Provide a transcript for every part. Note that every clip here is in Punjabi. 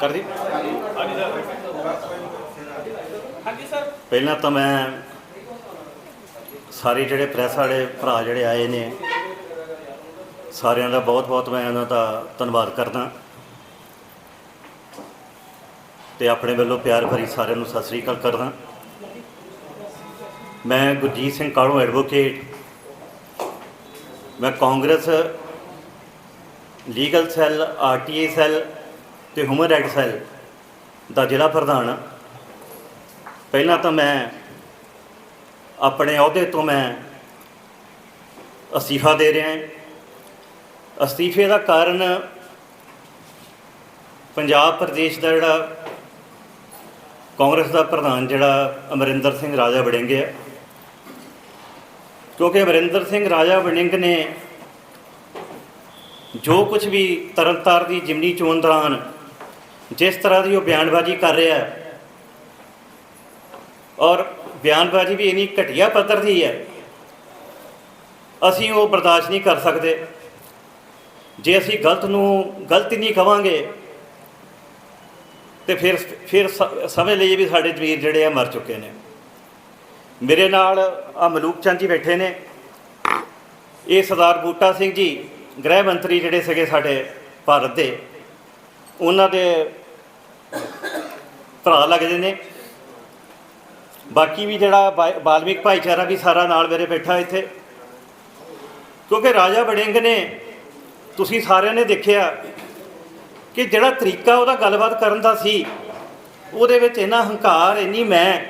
ਕਰ ਦੀ ਹਾਂਜੀ ਸਰ। ਪਹਿਲਾਂ ਤਾਂ ਮੈਂ ਸਾਰੇ ਜਿਹੜੇ ਪ੍ਰੈਸ ਵਾਲੇ ਭਰਾ ਜਿਹੜੇ ਆਏ ਨੇ ਸਾਰਿਆਂ ਦਾ ਬਹੁਤ ਬਹੁਤ ਮੈਂ ਉਹਨਾਂ ਦਾ ਧੰਨਵਾਦ ਕਰਦਾ। ਤੇ ਆਪਣੇ ਵੱਲੋਂ ਪਿਆਰ ਭਰੀ ਸਾਰਿਆਂ ਨੂੰ ਸਤਿ ਸ੍ਰੀ ਅਕਾਲ ਕਰਦਾ। ਮੈਂ ਗੁਰਜੀਤ ਸਿੰਘ ਕਾਲੂ ਐਡਵੋਕੇਟ ਮੈਂ Congress legal cell RTA cell ਤੇ ਹਿਊਮਨ ਰਾਈਟ ਸੈੱਲ ਦਾ ਜ਼ਿਲ੍ਹਾ ਪ੍ਰਧਾਨ ਹਾਂ। ਪਹਿਲਾਂ ਤਾਂ ਮੈਂ ਆਪਣੇ ਅਹੁਦੇ ਤੋਂ ਮੈਂ ਅਸਤੀਫਾ ਦੇ ਰਿਹਾ ਹਾਂ। ਅਸਤੀਫੇ ਦਾ ਕਾਰਨ ਪੰਜਾਬ ਪ੍ਰਦੇਸ਼ ਦਾ ਜਿਹੜਾ ਕਾਂਗਰਸ ਦਾ ਪ੍ਰਧਾਨ ਜਿਹੜਾ ਅਮਰਿੰਦਰ ਸਿੰਘ ਰਾਜਾ ਵੜਿੰਗ ਹੈ। ਕਿਉਂਕਿ ਅਮਰਿੰਦਰ ਸਿੰਘ ਰਾਜਾ ਵੜਿੰਗ ਨੇ ਜੋ ਕੁਝ ਵੀ ਤਰਨਤਾਰ ਦੀ ਜਿਮਨੀ ਚੋਣ ਦੌਰਾਨ ਜਿਸ ਤਰ੍ਹਾਂ ਦੀ ਉਹ ਬਿਆਨਬਾਜ਼ੀ ਕਰ ਰਿਹਾ ਹੈ, ਔਰ ਬਿਆਨਬਾਜ਼ੀ ਵੀ ਇਨੀ ਘਟੀਆ ਪੱਧਰ ਦੀ ਹੈ, ਅਸੀਂ ਉਹ ਬਰਦਾਸ਼ਤ ਨਹੀਂ ਕਰ ਸਕਦੇ। ਜੇ ਅਸੀਂ ਗਲਤ ਨੂੰ ਗਲਤ ਹੀ ਨਹੀਂ ਕਵਾਂਗੇ, ਤੇ ਫਿਰ ਫਿਰ ਸ- ਸਮਝ ਲਈਏ ਵੀ ਸਾਡੇ ਵੀਰ ਜਿਹੜੇ ਆ ਮਰ ਚੁੱਕੇ ਨੇ। ਮੇਰੇ ਨਾਲ ਆ ਮਲੂਕ ਚੰਦ ਜੀ ਬੈਠੇ ਨੇ। ਇਹ ਸਰਦਾਰ ਬੂਟਾ ਸਿੰਘ ਜੀ, ਗ੍ਰਹਿ ਮੰਤਰੀ ਜਿਹੜੇ ਸੀਗੇ ਸਾਡੇ ਭਾਰਤ ਦੇ। ਉਹਨਾਂ ਦੇ ਭਰਾ ਲੱਗਦੇ ਨੇ। ਬਾਕੀ ਵੀ ਜਿਹੜਾ ਬਾ- ਬਾਲਮਿਕ ਭਾਈਚਾਰਾ ਵੀ ਸਾਰਾ ਨਾਲ ਮੇਰੇ ਬੈਠਾ ਇੱਥੇ। ਕਿਉਂਕਿ ਰਾਜਾ ਵੜਿੰਗ ਨੇ, ਤੁਸੀਂ ਸਾਰਿਆਂ ਨੇ ਦੇਖਿਆ ਕਿ ਜਿਹੜਾ ਤਰੀਕਾ ਉਹਦਾ ਗੱਲਬਾਤ ਕਰਨ ਦਾ ਸੀ, ਉਹਦੇ ਵਿੱਚ ਇੰਨਾ ਹੰਕਾਰ, ਇੰਨੀ ਮੈਂ,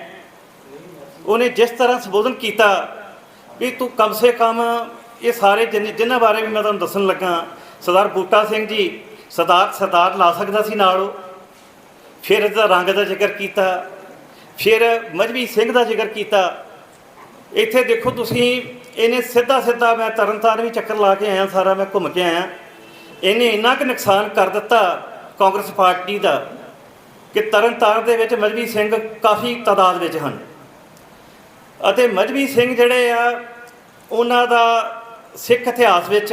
ਉਹਨੇ ਜਿਸ ਤਰ੍ਹਾਂ ਸੰਬੋਧਨ ਕੀਤਾ ਵੀ ਤੂੰ ਕਮ ਸੇ ਕਮ ਇਹ ਸਾਰੇ ਜਿੰਨ- ਜਿਨ੍ਹਾਂ ਬਾਰੇ ਵੀ ਮੈਂ ਤੁਹਾਨੂੰ ਦੱਸਣ ਲੱਗਾ, ਸਰਦਾਰ ਬੂਟਾ ਸਿੰਘ ਜੀ ਸਰਦਾਰ ਸਰਦਾਰ ਲਾ ਸਕਦਾ ਸੀ ਨਾਲ ਉਹ। ਫਿਰ ਇਹਦਾ ਰੰਗ ਦਾ ਜ਼ਿਕਰ ਕੀਤਾ। ਫਿਰ ਮਜਬੀ ਸਿੰਘ ਦਾ ਜ਼ਿਕਰ ਕੀਤਾ। ਇੱਥੇ ਦੇਖੋ ਤੁਸੀਂ, ਇਹਨੇ ਸਿੱਧਾ ਸਿੱਧਾ ਮੈਂ ਤਰਨਤਾਰਨ ਵੀ ਚੱਕਰ ਲਾ ਕੇ ਆਇਆ, ਸਾਰਾ ਮੈਂ ਘੁੰਮ ਕੇ ਆਇਆ। ਇਹਨੇ ਇੰਨਾ ਕੁ ਨੁਕਸਾਨ ਕਰ ਦਿੱਤਾ ਕਾਂਗਰਸ ਪਾਰਟੀ ਦਾ ਕਿ ਤਰਨਤਾਰਨ ਦੇ ਵਿੱਚ ਮਜਬੀ ਸਿੰਘ ਕਾਫੀ ਤਾਦਾਦ ਵਿੱਚ ਹਨ। ਅਤੇ ਮਜਬੀ ਸਿੰਘ ਜਿਹੜੇ ਆ, ਉਹਨਾਂ ਦਾ ਸਿੱਖ ਇਤਿਹਾਸ ਵਿੱਚ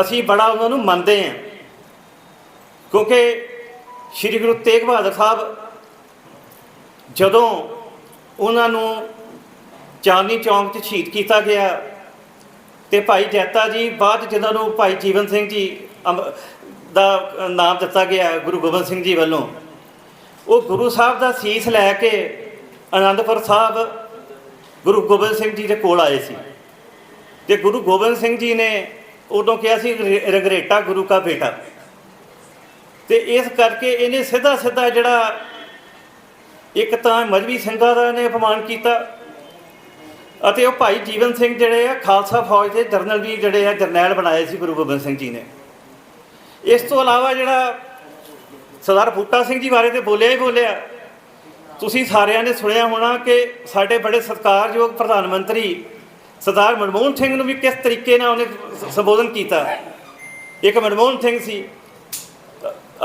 ਅਸੀਂ ਬੜਾ ਉਹਨਾਂ ਨੂੰ ਮੰਨਦੇ ਹਾਂ। ਕਿਉਂਕਿ ਸ੍ਰੀ ਗੁਰੂ ਤੇਗ ਬਹਾਦਰ ਸਾਹਿਬ ਜਦੋਂ ਉਹਨਾਂ ਨੂੰ ਚਾਂਦਨੀ ਚੌਂਕ 'ਚ ਸ਼ਹੀਦ ਕੀਤਾ ਗਿਆ ਤੇ ਭਾਈ ਜੈਤਾ ਜੀ, ਬਾਅਦ 'ਚ ਜਿਨ੍ਹਾਂ ਨੂੰ ਭਾਈ ਜੀਵਨ ਸਿੰਘ ਜੀ ਅੰਬ- ਦਾ ਨਾਮ ਦਿੱਤਾ ਗਿਆ ਗੁਰੂ ਗੋਬਿੰਦ ਸਿੰਘ ਜੀ ਵੱਲੋਂ, ਉਹ ਗੁਰੂ ਸਾਹਿਬ ਦਾ ਸੀਸ ਲੈ ਕੇ ਆਨੰਦਪੁਰ ਸਾਹਿਬ ਗੁਰੂ ਗੋਬਿੰਦ ਸਿੰਘ ਜੀ ਦੇ ਕੋਲ ਆਏ ਸੀ। ਤੇ ਗੁਰੂ ਗੋਬਿੰਦ ਸਿੰਘ ਜੀ ਨੇ ਉਦੋਂ ਕਿਹਾ ਸੀ ਰਗਰੇਟਾ ਗੁਰੂ ਕਾ ਬੇਟਾ। ਤੇ ਇਸ ਕਰਕੇ ਇਹਨੇ ਸਿੱਧਾ ਸਿੱਧਾ ਜਿਹੜਾ ਇੱਕ ਤਾਂ ਮਜਬੀ ਸਿੰਘਾਂ ਦਾ ਇਹਨੇ ਅਪਮਾਨ ਕੀਤਾ ਅਤੇ ਉਹ ਭਾਈ ਜੀਵਨ ਸਿੰਘ ਜਿਹੜੇ ਆ, ਖਾਲਸਾ ਫੌਜ ਦੇ ਜਰਨਲ ਵੀ ਜਿਹੜੇ ਆ, ਜਰਨੈਲ ਬਣਾਏ ਸੀ ਗੁਰੂ ਗੋਬਿੰਦ ਸਿੰਘ ਜੀ ਨੇ। ਇਸ ਤੋਂ ਇਲਾਵਾ ਜਿਹੜਾ ਸਰਦਾਰ ਬੂਟਾ ਸਿੰਘ ਜੀ ਬਾਰੇ ਤੇ ਬੋਲਿਆ ਹੀ ਬੋਲਿਆ, ਤੁਸੀਂ ਸਾਰਿਆਂ ਨੇ ਸੁਣਿਆ ਹੋਣਾ ਕਿ ਸਾਡੇ ਬੜੇ ਸਤਿਕਾਰਯੋਗ ਪ੍ਰਧਾਨ ਮੰਤਰੀ ਸਰਦਾਰ ਮਨਮੋਹਨ ਸਿੰਘ ਨੂੰ ਵੀ ਕਿਸ ਤਰੀਕੇ ਨਾਲ ਉਹਨੇ ਸੰਬੋਧਨ ਕੀਤਾ। ਇੱਕ ਮਨਮੋਹਨ ਸਿੰਘ ਸੀ।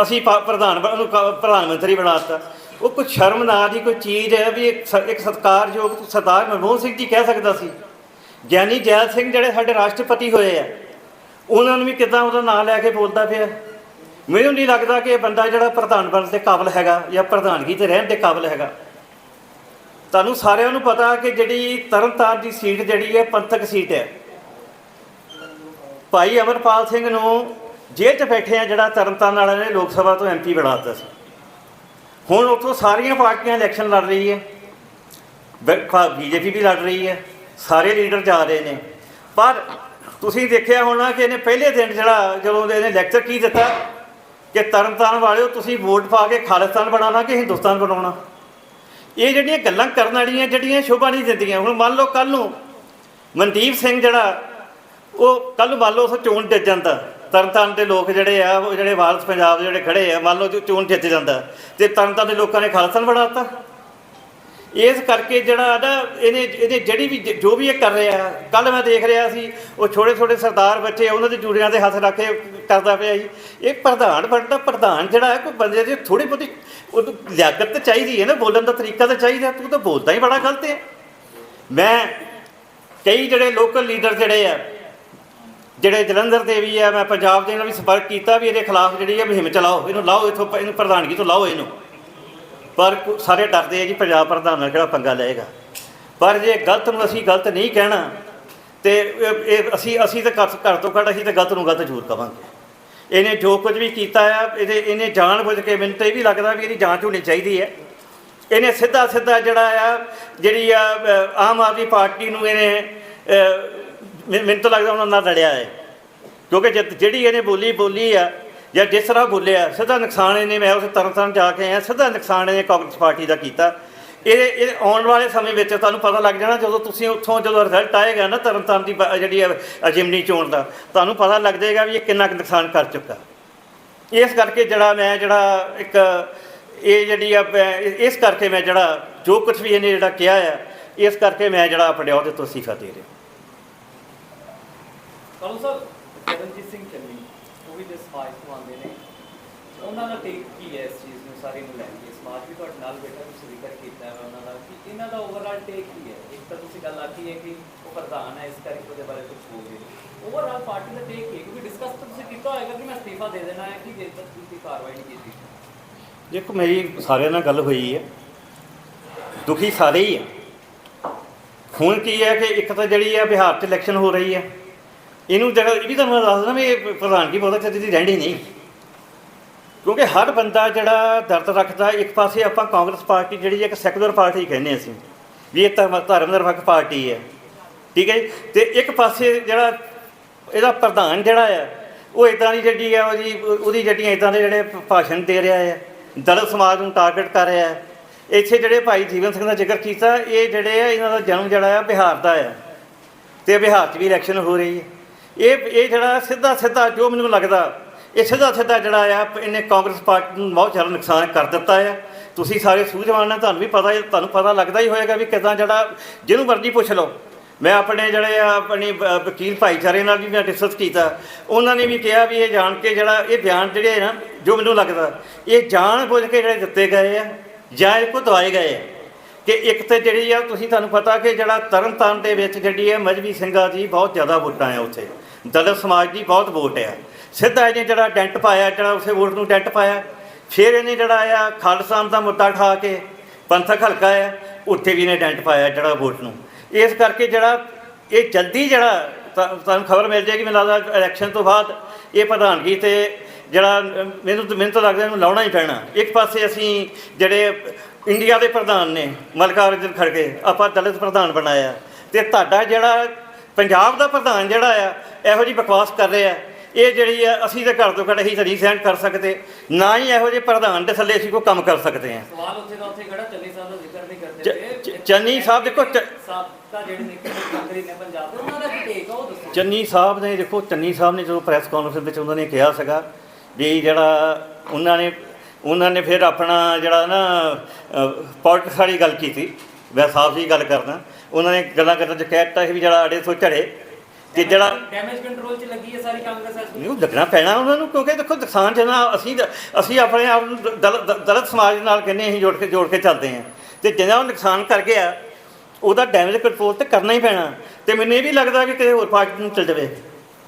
ਅਸੀਂ ਪਾ- ਪ੍ਰਧਾਨ ਉਹਨੂੰ ਪ੍ਰਧਾਨ ਮੰਤਰੀ ਬਣਾਤਾ ਉਹ ਕੋਈ ਸ਼ਰਮ ਨਾ ਦੀ ਕੋਈ ਚੀਜ਼ ਹੈ ਵੀ ਇੱਕ ਸ- ਸਤਿਕਾਰਯੋਗ ਸਰਦਾਰ ਮਨਮੋਹਨ ਸਿੰਘ ਜੀ ਕਹਿ ਸਕਦਾ ਸੀ। ਗਿਆਨੀ ਜੈਲ ਸਿੰਘ ਜਿਹੜੇ ਸਾਡੇ ਰਾਸ਼ਟਰਪਤੀ ਹੋਏ ਆ, ਉਹਨਾਂ ਨੂੰ ਵੀ ਕਿਦਾਂ ਉਹਦਾ ਨਾਂ ਲੈ ਕੇ ਬੋਲਦਾ ਪਿਆ? ਮੈਨੂੰ ਨਹੀਂ ਲੱਗਦਾ ਕਿ ਇਹ ਬੰਦਾ ਜਿਹੜਾ ਪ੍ਰਧਾਨ ਬਣਨ ਦੇ ਕਾਬਲ ਹੈਗਾ ਜਾਂ ਪ੍ਰਧਾਨਗੀ ਤੇ ਰਹਿਣ ਦੇ ਕਾਬਲ ਹੈਗਾ। ਤੁਹਾਨੂੰ ਸਾਰਿਆਂ ਨੂੰ ਪਤਾ ਕਿ ਜਿਹੜੀ ਤਰਨਤਾਰਨ ਦੀ ਸੀਟ ਜਿਹੜੀ ਹੈ, ਪੰਥਕ ਸੀਟ ਹੈ। ਭਾਈ ਅਮਰਪਾਲ ਸਿੰਘ ਨੂੰ ਜੇਲ੍ਹ 'ਚ ਬੈਠੇ ਆ ਜਿਹੜਾ ਤਰਨਤਾਰਨ ਵਾਲਿਆਂ ਨੇ ਲੋਕ ਸਭਾ ਤੋਂ ਐਮਪੀ ਬਣਾ ਦਿੱਤਾ ਸੀ। ਹੁਣ ਉੱਥੋਂ ਸਾਰੀਆਂ ਪਾਰਟੀਆਂ ਇਲੈਕਸ਼ਨ ਲੜ ਰਹੀ ਹੈ। ਬੀਜੇਪੀ ਵੀ ਲੜ ਰਹੀ ਹੈ। ਸਾਰੇ ਲੀਡਰ ਜਾ ਰਹੇ ਨੇ। ਪਰ ਤੁਸੀਂ ਦੇਖਿਆ ਹੋਣਾ ਕਿ ਇਹਨੇ ਪਹਿਲੇ ਦਿਨ ਜਿਹੜਾ ਜਦੋਂ ਇਹਨੇ ਲੈਕਚਰ ਕੀ ਦਿੱਤਾ ਕਿ ਤਰਨਤਾਰਨ ਵਾਲਿਓ ਤੁਸੀਂ ਵੋਟ ਪਾ ਕੇ ਖਾਲਿਸਤਾਨ ਬਣਾਉਣਾ ਕਿ ਹਿੰਦੁਸਤਾਨ ਬਣਾਉਣਾ? ਇਹ ਜਿਹੜੀਆਂ ਗੱਲਾਂ ਕਰਨ ਵਾਲੀਆਂ, ਜਿਹੜੀਆਂ ਸ਼ੋਭਾ ਨਹੀਂ ਦਿੰਦੀਆਂ। ਹੁਣ ਮੰਨ ਲਓ ਕੱਲ ਨੂੰ ਮਨਦੀਪ ਸਿੰਘ ਜਿਹੜਾ, ਉਹ ਕੱਲ ਮੰਨ ਲਓ ਉਸ ਚੋਣ ਜਿੱਤ ਜਾਂਦਾ। ਤਰਨਤਾਰਨ ਦੇ ਲੋਕ ਜਿਹੜੇ ਆ, ਉਹ ਜਿਹੜੇ ਵਾਰਸ ਪੰਜਾਬ ਦੇ ਜਿਹੜੇ ਖੜੇ ਆ, ਮੰਨ ਲਓ ਚੋਣ ਜਿੱਤ ਜਾਂਦਾ। ਤੇ ਤਰਨਤਾਰਨ ਦੇ ਲੋਕਾਂ ਨੇ ਖਾਲਸਾ ਬਣਾਤਾ ਇਸ ਕਰਕੇ ਜਿਹੜਾ ਨਾ ਇਹਨੇ ਇਹਨੇ ਜਿਹੜੀ ਵੀ ਜੋ ਵੀ ਇਹ ਕਰ ਰਿਹਾ ਕੱਲ ਮੈਂ ਦੇਖ ਰਿਹਾ ਸੀ, ਉਹ ਛੋਟੇ ਛੋਟੇ ਸਰਦਾਰ ਬੱਚੇ ਉਹਨਾਂ ਦੇ ਜੂੜੀਆਂ ਦੇ ਹੱਥ ਰੱਖ ਕੇ ਕਰਦਾ ਪਿਆ ਸੀ। ਇਹ ਪ੍ਰਧਾਨ ਬਣਦਾ ਪ੍ਰਧਾਨ ਜਿਹੜਾ ਹੈ, ਕੋਈ ਬੰਦੇ ਦੀ ਥੋੜੀ ਬਹੁਤੀ ਉਹਨੂੰ ਲਿਆਕਤ ਤਾਂ ਚਾਹੀਦੀ ਹੈ ਨਾ, ਬੋਲਣ ਦਾ ਤਰੀਕਾ ਤਾਂ ਚਾਹੀਦਾ, ਤੂੰ ਤਾਂ ਬੋਲਦਾ ਹੀ ਬੜਾ ਗਲਤ ਹੈ। ਮੈਂ ਕਈ ਜਿਹੜੇ ਲੋਕਲ ਲੀਡਰ ਜਿਹੜੇ ਆ, ਜਿਹੜੇ ਜਲੰਧਰ ਦੇ ਵੀ ਆ, ਮੈਂ ਪੰਜਾਬ ਦੇ ਨਾਲ ਵੀ ਸੰਪਰਕ ਕੀਤਾ ਵੀ ਇਹਦੇ ਖਿਲਾਫ ਜਿਹੜੀ ਹੈ ਮੁਹਿੰਮ ਚਲਾਓ, ਇਹਨੂੰ ਲਾਓ ਇਥੋਂ, ਇਹਨੂੰ ਪ੍ਰਧਾਨਗੀ ਤੋਂ ਲਾਓ ਇਹਨੂੰ। ਪਰ ਕੋ- ਸਾਰੇ ਡਰਦੇ ਆ ਜੀ ਪੰਜਾਬ ਪ੍ਰਧਾਨ ਨਾਲ ਕਿਹੜਾ ਪੰਗਾ ਲਏਗਾ। ਪਰ ਜੇ ਗਲਤ ਨੂੰ ਅਸੀਂ ਗਲਤ ਨਹੀਂ ਕਹਿਣਾ, ਤੇ ਇਹ- ਅਸੀਂ ਅਸੀਂ ਤਾਂ ਘੱਟ ਘੱਟ ਤੋਂ ਘੱਟ ਅਸੀਂ ਤਾਂ ਗਲਤ ਨੂੰ ਗਲਤ ਜ਼ਰੂਰ ਕਵਾਂਗੇ। ਇਹਨੇ ਜੋ ਕੁਝ ਵੀ ਕੀਤਾ ਆ, ਇਹਦੇ ਇਹਨੇ ਜਾਣ ਬੁੱਝ ਕੇ ਮੈਨੂੰ ਤਾਂ ਇਹ ਵੀ ਲੱਗਦਾ ਵੀ ਇਹਦੀ ਜਾਂਚ ਹੋਣੀ ਚਾਹੀਦੀ ਹੈ। ਇਹਨੇ ਸਿੱਧਾ ਸਿੱਧਾ ਜਿਹੜਾ ਆ, ਜਿਹੜੀ ਆ ਆਮ ਆਦਮੀ ਪਾਰਟੀ ਨੂੰ ਇਹਨੇ ਮੈਨੂੰ ਤਾਂ ਲੱਗਦਾ ਉਹਨਾਂ ਨਾਲ ਲੜਿਆ ਹੈ। ਕਿਉਂਕਿ ਜਦ- ਜਿਹੜੀ ਇਹਨੇ ਬੋਲੀ ਬੋਲੀ ਆ ਜਾਂ ਜਿਸ ਤਰ੍ਹਾਂ ਬੋਲਿਆ, ਸਿੱਧਾ ਨੁਕਸਾਨ ਇਹਨੇ, ਮੈਂ ਉਸ ਤਰਨਤਾਰਨ ਜਾ ਕੇ ਆਇਆ, ਸਿੱਧਾ ਨੁਕਸਾਨ ਇਹਨੇ ਕਾਂਗਰਸ ਪਾਰਟੀ ਦਾ ਕੀਤਾ। ਇਹ ਇਹ ਆਉਣ ਵਾਲੇ ਸਮੇਂ ਵਿੱਚ ਤੁਹਾਨੂੰ ਪਤਾ ਲੱਗ ਜਾਣਾ, ਜਦੋਂ ਤੁਸੀਂ ਉੱਥੋਂ ਜਦੋਂ ਰਿਜ਼ਲਟ ਆਏਗਾ ਨਾ ਤਰਨਤਾਰਨ ਦੀ ਬ- ਜਿਹੜੀ ਹੈ ਜਿਮਨੀ ਚੋਣ ਦਾ, ਤੁਹਾਨੂੰ ਪਤਾ ਲੱਗ ਜਾਏਗਾ ਵੀ ਇਹ ਕਿੰਨਾ ਕੁ ਨੁਕਸਾਨ ਕਰ ਚੁੱਕਾ। ਇਸ ਕਰਕੇ ਜਿਹੜਾ ਮੈਂ, ਜਿਹੜਾ ਇੱਕ, ਇਹ ਜਿਹੜੀ ਆ ਇਸ ਕਰਕੇ ਮੈਂ ਜਿਹੜਾ, ਜੋ ਕੁਝ ਵੀ ਇਹਨੇ ਜਿਹੜਾ ਕਿਹਾ ਆ, ਇਸ ਕਰਕੇ ਮੈਂ ਜਿਹੜਾ ਆਪਣੇ ਅਹੁਦੇ ਤੋਂ ਅਸਤੀਫਾ ਦੇ ਰਿਹਾ। ਕਾਲੂ ਸਾਹਿਬ ਚਰਨਜੀਤ ਸਿੰਘ ਚੰਨੀ ਉਹ ਵੀ ਜਿਸ ਸਮਾਜ ਤੋਂ ਆਉਂਦੇ ਨੇ। ਉਹਨਾਂ ਦਾ ਟੇਕ ਕੀ ਹੈ ਇਸ ਚੀਜ਼ ਨੂੰ ਸਾਰੀ ਨੂੰ ਲੈ ਕੇ? ਸਮਾਜ ਵੀ ਤੁਹਾਡੇ ਨਾਲ ਬੈਠਾ, ਤੁਸੀਂ ਜ਼ਿਕਰ ਕੀਤਾ ਹੈ ਉਹਨਾਂ ਦਾ। ਕਿ ਇਹਨਾਂ ਦਾ ਓਵਰਆਲ ਟੇਕ ਕੀ ਹੈ? ਇੱਕ ਤਾਂ ਤੁਸੀਂ ਗੱਲ ਆਖੀ ਹੈ ਕਿ ਉਹ ਪ੍ਰਧਾਨ ਹੈ, ਇਸ ਕਰਕੇ ਉਹਦੇ ਬਾਰੇ ਕੁਝ ਬੋਲ ਓਵਰਆਲ ਪਾਰਟੀ ਦਾ ਟੇਕ ਕੀ ਕਿਉਂਕਿ ਡਿਸਕਸ ਤਾਂ ਤੁਸੀਂ ਕੀਤਾ ਹੋਏਗਾ ਕਿ ਮੈਂ ਅਸਤੀਫਾ ਦੇ ਦੇਣਾ ਹੈ ਕਿ ਜੇ ਤੱਕ ਕੋਈ ਕਾਰਵਾਈ ਨਹੀਂ ਕੀਤੀ। ਦੇਖੋ, ਮੇਰੀ ਸਾਰਿਆਂ ਨਾਲ ਗੱਲ ਹੋਈ ਹੈ। ਦੁਖੀ ਸਾਰੇ ਹੀ ਆ ਹੁਣ ਕੀ ਹੈ ਕਿ ਇੱਕ ਤਾਂ ਜਿਹੜੀ ਆ ਬਿਹਾਰ 'ਚ ਇਲੈਕਸ਼ਨ ਹੋ ਰਹੀ ਹੈ। ਇਹਨੂੰ ਜਿਹੜਾ ਇਹ ਵੀ ਤੁਹਾਨੂੰ ਮੈਂ ਦੱਸਦਾ ਵੀ ਇਹ ਪ੍ਰਧਾਨਗੀ ਬਹੁਤਾ ਚਿਰ ਦੀ ਰਹਿਣੀ ਨਹੀਂ। ਕਿਉਂਕਿ ਹਰ ਬੰਦਾ ਜਿਹੜਾ ਦਰਦ ਰੱਖਦਾ, ਇੱਕ ਪਾਸੇ ਆਪਾਂ ਕਾਂਗਰਸ ਪਾਰਟੀ ਜਿਹੜੀ ਇੱਕ ਸੈਕੂਲਰ ਪਾਰਟੀ ਕਹਿੰਦੇ ਅਸੀਂ। ਵੀ ਇਹ ਧਰਮ ਧਰਮ ਨਿਰਪੱਖ ਪਾਰਟੀ ਹੈ। ਠੀਕ ਹੈ ਜੀ? ਤੇ ਇੱਕ ਪਾਸੇ ਜਿਹੜਾ ਇਹਦਾ ਪ੍ਰਧਾਨ ਜਿਹੜਾ ਆ ਉਹ ਇਦਾਂ ਦੀ ਜਿਹੜੀ ਆ ਉਹਦੀ ਉਹਦੀ ਜਿਹੜੀਆਂ ਇਦਾਂ ਦੇ ਜਿਹੜੇ ਭਾਸ਼ਣ ਦੇ ਰਿਹਾ ਹੈ, ਦਲਿਤ ਸਮਾਜ ਨੂੰ ਟਾਰਗੇਟ ਕਰ ਰਿਹਾ ਹੈ। ਇੱਥੇ ਜਿਹੜੇ ਭਾਈ ਜੀਵਨ ਸਿੰਘ ਦਾ ਜ਼ਿਕਰ ਕੀਤਾ, ਇਹ ਜਿਹੜੇ ਆ, ਇਹਨਾਂ ਦਾ ਜਨਮ ਜਿਹੜਾ ਆ ਬਿਹਾਰ ਦਾ ਆ। ਤੇ ਬਿਹਾਰ 'ਚ ਵੀ ਇਲੈਕਸ਼ਨ ਹੋ ਰਹੀ ਹੈ। ਇਹ ਇਹ ਜਿਹੜਾ ਸਿੱਧਾ ਸਿੱਧਾ ਜੋ ਮੈਨੂੰ ਲੱਗਦਾ, ਇਹ ਸਿੱਧਾ ਸਿੱਧਾ ਜਿਹੜਾ ਆ, ਇਹਨੇ ਕਾਂਗਰਸ ਪਾਰਟੀ ਨੂੰ ਬਹੁਤ ਜ਼ਿਆਦਾ ਨੁਕਸਾਨ ਕਰ ਦਿੱਤਾ ਆ। ਤੁਸੀਂ ਸਾਰੇ ਸੂਝਵਾਨ ਨੇ, ਤੁਹਾਨੂੰ ਵੀ ਪਤਾ ਹੈ, ਤੁਹਾਨੂੰ ਪਤਾ ਲੱਗਦਾ ਹੀ ਹੋਏਗਾ ਵੀ ਕਿਦਾਂ ਜਿਹੜਾ, ਜਿਹਨੂੰ ਮਰਜ਼ੀ ਪੁੱਛ ਲਓ। ਮੈਂ ਆਪਣੇ ਜਿਹੜੇ ਆ, ਆਪਣੀ ਵਕੀਲ ਭਾਈਚਾਰੇ ਨਾਲ ਵੀ ਮੈਂ ਡਿਸਕਸ ਕੀਤਾ। ਉਹਨਾਂ ਨੇ ਵੀ ਕਿਹਾ ਵੀ ਇਹ ਜਾਣ ਕੇ ਜਿਹੜਾ, ਇਹ ਬਿਆਨ ਜਿਹੜੇ ਆ ਨਾ, ਜੋ ਮੈਨੂੰ ਲੱਗਦਾ, ਇਹ ਜਾਣ ਬੁੱਝ ਕੇ ਜਿਹੜੇ ਦਿੱਤੇ ਗਏ ਆ ਜਾਂ ਇਹ ਕੋ ਦਵਾਏ ਗਏ ਆ। ਕਿ ਇੱਕ ਤੇ ਜਿਹੜੀ ਆ, ਤੁਸੀਂ ਤੁਹਾਨੂੰ ਪਤਾ ਕਿ ਜਿਹੜਾ ਤਰਨਤਾਰਨ ਦੇ ਵਿੱਚ ਜਿਹੜੀ ਹੈ ਮਜਬੀ ਸਿੰਘਾਂ ਦੀ ਬਹੁਤ ਜ਼ਿਆਦਾ ਵੋਟਾਂ ਆ ਉੱਥੇ। ਦਲਿਤ ਸਮਾਜ ਦੀ ਬਹੁਤ ਵੋਟ ਆ। ਸਿੱਧਾ ਇਹਨੇ ਜਿਹੜਾ ਡੈਂਟ ਪਾਇਆ, ਜਿਹੜਾ ਉਸੇ ਵੋਟ ਨੂੰ ਡੈਂਟ ਪਾਇਆ। ਫਿਰ ਇਹਨੇ ਜਿਹੜਾ ਆ ਖਾਲਸਾ ਦਾ ਮੁੱਦਾ ਠਾ ਕੇ ਪੰਥਕ ਹਲਕਾ ਆ, ਉੱਥੇ ਵੀ ਇਹਨੇ ਡੈਂਟ ਪਾਇਆ ਜਿਹੜਾ ਵੋਟ ਨੂੰ। ਇਸ ਕਰਕੇ ਜਿਹੜਾ ਇਹ ਜਲਦੀ ਜਿਹੜਾ ਤਾਂ- ਤੁਹਾਨੂੰ ਖਬਰ ਮਿਲ ਜਾਏਗੀ, ਮੈਨੂੰ ਲੱਗਦਾ ਇਲੈਕਸ਼ਨ ਤੋਂ ਬਾਅਦ ਇਹ ਪ੍ਰਧਾਨਗੀ ਤੇ ਜਿਹੜਾ ਮੈਨੂੰ ਮੈਨੂੰ ਤਾਂ ਲੱਗਦਾ ਇਹਨੂੰ ਲਾਉਣਾ ਹੀ ਪੈਣਾ। ਇੱਕ ਪਾਸੇ ਅਸੀਂ ਜਿਹੜੇ ਇੰਡੀਆ ਦੇ ਪ੍ਰਧਾਨ ਨੇ ਮਲਕਾਰਜੁਨ ਖੜਗੇ, ਆਪਾਂ ਦਲਿਤ ਪ੍ਰਧਾਨ ਬਣਾਇਆ। ਤੇ ਤੁਹਾਡਾ ਜਿਹੜਾ ਪੰਜਾਬ ਦਾ ਪ੍ਰਧਾਨ ਜਿਹੜਾ ਆ ਇਹੋ ਜੀ ਬਕਵਾਸ ਕਰ ਰਿਹਾ। ਇਹ ਜਿਹੜੀ ਆ ਅਸੀਂ ਤਾਂ ਘਰ ਤੋਂ ਘੱਟ ਅਸੀਂ ਨਹੀਂ ਸਹਿਣ ਕਰ ਸਕਦੇ। ਨਾ ਹੀ ਇਹੋ ਜਿਹੇ ਪ੍ਰਧਾਨ ਦੇ ਥੱਲੇ ਅਸੀਂ ਕੋਈ ਕੰਮ ਕਰ ਸਕਦੇ ਹਾਂ। ਸਵਾਲ ਉੱਥੇ ਦਾ ਉੱਥੇ ਖੜਾ ਚੰਨੀ ਸਾਹਿਬ ਦਾ ਜ਼ਿਕਰ ਨਹੀਂ ਕਰਦੇ ਚੰਨੀ ਸਾਹਿਬ ਦੇਖੋ, ਸਾਬਕਾ ਜਿਹੜੇ ਨੇ ਮੰਤਰੀ ਨੇ ਪੰਜਾਬ ਦੇ ਉਹਨਾਂ ਦਾ ਕੀ ਟੇਕ ਆ ਉਹ ਦੱਸੋ। ਚੰਨੀ ਸਾਹਿਬ ਨੇ ਦੇਖੋ ਚੰਨੀ ਸਾਹਿਬ ਨੇ ਜਦੋਂ ਪ੍ਰੈਸ ਕਾਨਫਰੰਸ ਵਿੱਚ ਉਹਨਾਂ ਨੇ ਕਿਹਾ ਸੀਗਾ ਵੀ ਜਿਹੜਾ ਉਹਨਾਂ ਨੇ ਉਹਨਾਂ ਨੇ ਫਿਰ ਆਪਣਾ ਜਿਹੜਾ ਨਾ ਪੋਲਿਟਿਕਸ ਵਾਲੀ ਗੱਲ ਕੀਤੀ। ਮੈਂ ਸਾਫ਼ ਜੀ ਗੱਲ ਕਰਦਾ। ਉਹਨਾਂ ਨੇ ਗੱਲਾਂ ਕਰਨ ਚ ਕਹਿ ਦਿੱਤਾ ਸੀ ਵੀ ਜਿਹੜਾ ਆੜੇ ਤੋਂ ਝੜੇ ਕਿ ਜਿਹੜਾ ਡੈਮੇਜ ਕੰਟਰੋਲ 'ਚ ਲੱਗੀ ਹੈ ਸਾਰੀ ਕਾਂਗਰਸ ਉਹ ਲੱਗਣਾ ਪੈਣਾ ਉਹਨਾਂ ਨੂੰ ਕਿਉਂਕਿ ਦੇਖੋ ਨੁਕਸਾਨ ਜਨਾ ਅਸੀਂ ਅਸੀਂ ਆਪਣੇ ਆਪ ਨੂੰ ਦਲਿਤ ਸਮਾਜ ਨਾਲ ਕਹਿੰਦੇ ਅਸੀਂ ਜੋੜ ਕੇ ਜੋੜ ਕੇ ਚੱਲਦੇ ਹਾਂ। ਤੇ ਜਿੰਨਾ ਉਹ ਨੁਕਸਾਨ ਕਰ ਗਿਆ ਉਹਦਾ ਡੈਮੇਜ ਕੰਟਰੋਲ ਤੇ ਕਰਨਾ ਹੀ ਪੈਣਾ। ਤੇ ਮੈਨੂੰ ਇਹ ਵੀ ਲੱਗਦਾ ਕਿ ਕਿਸੇ ਹੋਰ ਪਾਰਟੀ ਨੂੰ ਚੱਲ ਜਾਵੇ।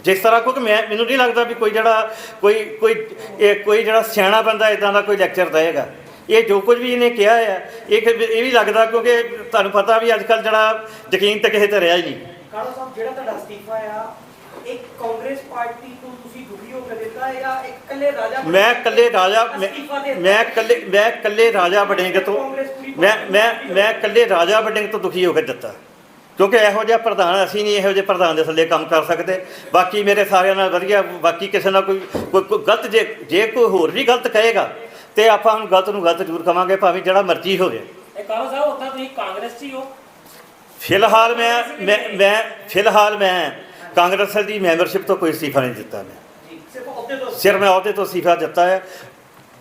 ਜਿਸ ਤਰ੍ਹਾਂ ਕਿਉਂਕਿ ਮੈਂ ਮੈਨੂੰ ਨਹੀਂ ਲੱਗਦਾ ਵੀ ਕੋਈ ਜਿਹੜਾ ਕੋਈ ਕੋਈ ਇਹ ਕੋਈ ਜਿਹੜਾ ਸਿਆਣਾ ਬੰਦਾ ਇਦਾਂ ਦਾ ਕੋਈ ਲੈਕਚਰ ਦੇਗਾ ਇਹ ਜੋ ਕੁਝ ਵੀ ਇਹਨੇ ਕਿਹਾ ਆ ਇਹ ਇਹ ਵੀ ਲੱਗਦਾ ਕਿਉਂਕਿ ਤੁਹਾਨੂੰ ਪਤਾ ਵੀ ਅੱਜ ਕੱਲ ਜਿਹੜਾ ਯਕੀਨ ਤੇ ਕਿਸੇ ਤੇ ਰਿਹਾ ਹੀ ਨਹੀਂ। ਕਾਲਾ ਸਾਹਿਬ ਜਿਹੜਾ ਤੁਹਾਡਾ ਅਸਤੀਫਾ ਆ ਇੱਕ ਕਾਂਗਰਸ ਪਾਰਟੀ ਤੋਂ ਤੁਸੀਂ ਦੁਖੀ ਹੋ ਕੇ ਦਿੱਤਾ ਹੈ ਜਾਂ ਇੱਕ ਕੱਲੇ ਰਾਜਾ ਮੈਂ ਕੱਲੇ ਰਾਜਾ ਮੈਂ- ਕੱਲੇ ਮੈਂ ਕੱਲੇ ਰਾਜਾ ਵੜਿੰਗ ਤੋਂ ਮੈਂ ਮੈਂ ਮੈਂ ਕੱਲੇ ਰਾਜਾ ਵੜਿੰਗ ਤੋਂ ਦੁਖੀ ਹੋ ਕੇ ਦਿੱਤਾ। ਕਿਉਂਕਿ ਇਹੋ ਜਿਹਾ ਪ੍ਰਧਾਨ ਅਸੀਂ ਨਹੀਂ ਇਹੋ ਜਿਹੇ ਪ੍ਰਧਾਨ ਦੇ ਥੱਲੇ ਕੰਮ ਕਰ ਸਕਦੇ। ਬਾਕੀ ਮੇਰੇ ਸਾਰਿਆਂ ਨਾਲ ਵਧੀਆ ਬਾਕੀ ਕਿਸੇ ਨਾਲ ਕੋਈ ਕੋਈ ਗਲਤ ਜੇ ਜੇ ਕੋਈ ਹੋਰ ਵੀ ਗਲਤ ਕਹੇਗਾ ਤੇ ਆਪਾਂ ਉਹਨੂੰ ਗਲਤ ਨੂੰ ਗਲਤ ਜ਼ਰੂਰ ਕਵਾਂਗੇ ਭਾਵੇਂ ਜਿਹੜਾ ਮਰਜ਼ੀ ਹੋਵੇ ਇਹ ਕਾਲਾ ਸਾਹਿਬ ਉੱਥੇ ਤੁਸੀਂ ਕਾਂਗਰਸ 'ਚ ਹੀ ਹੋ। ਫਿਲਹਾਲ ਮੈਂ ਮੈਂ ਮੈਂ ਫਿਲਹਾਲ ਮੈਂ ਕਾਂਗਰਸ ਦੀ ਮੈਂਬਰਸ਼ਿਪ ਤੋਂ ਕੋਈ ਅਸਤੀਫਾ ਨਹੀਂ ਦਿੱਤਾ ਮੈਂ। ਸਿਰ ਮੈਂ ਅਹੁਦੇ ਤੋਂ ਅਸਤੀਫਾ ਦਿੱਤਾ ਹੈ